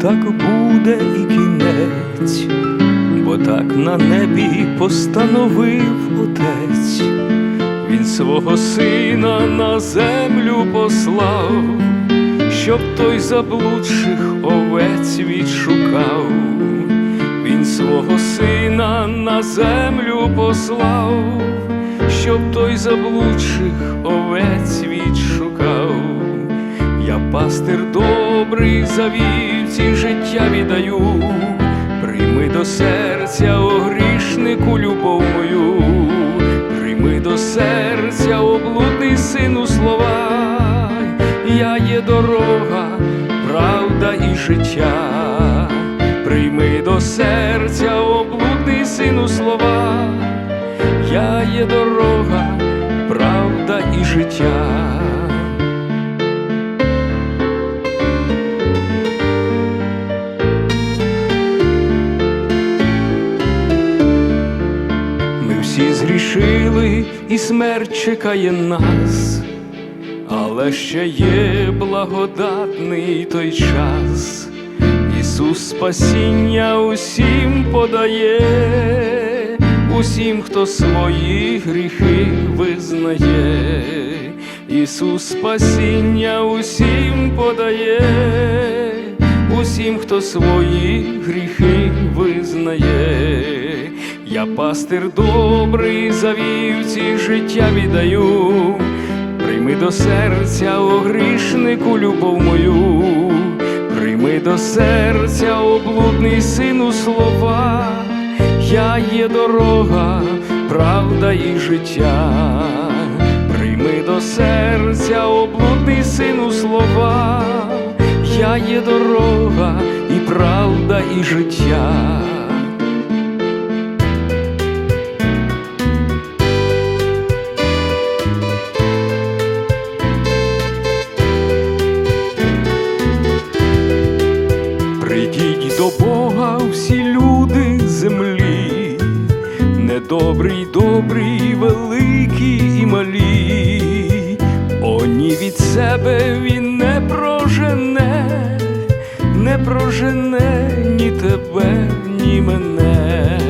так буде і кінець, бо так на небі постановив отець, він свого сина на землю послав, щоб той заблудших овець відшукав. Він свого сина на землю послав, щоб той заблудших овець відшукав. Я пастир добрий за вівці життя віддаю, прийми до серця, о грішнику, любов мою, прийми до серця, облудний сину слова, згрішили, і смерть чекає нас, але ще є благодатний той час. Ісус спасіння усім подає, усім, хто свої гріхи визнає. Ісус спасіння усім подає, усім, хто свої гріхи визнає. Я пастир добрий, за вівці життя віддаю, прийми до серця, о грішнику, любов мою, прийми до серця, облудний сину слова, я є дорога, правда і життя, прийми до серця, облудний сину слова, я є дорога і правда і життя. Недобрі, добрі, великі і малі, Оні від себе він не прожене, не прожене ні тебе, ні мене,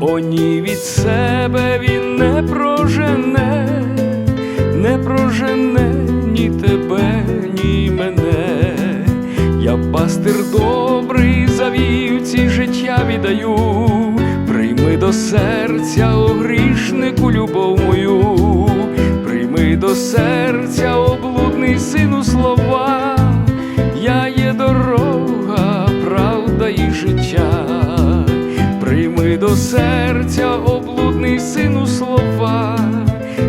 Оні від себе він не прожене, не прожене ні тебе, ні мене. Я пастир добрий, за вівці життя віддаю, до серця, о грішнику, любов мою, прийми до серця, облудний сину слова, я є дорога, правда і життя, прийми до серця, облудний сину слова,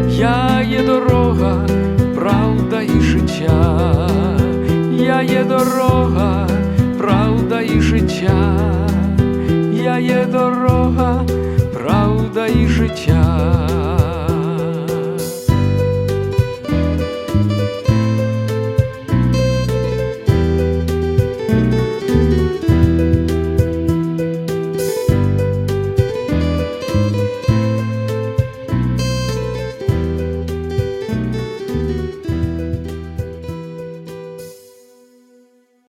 я є дорога, правда і життя. Я є дорога, правда і життя, я є дорога, правда і життя.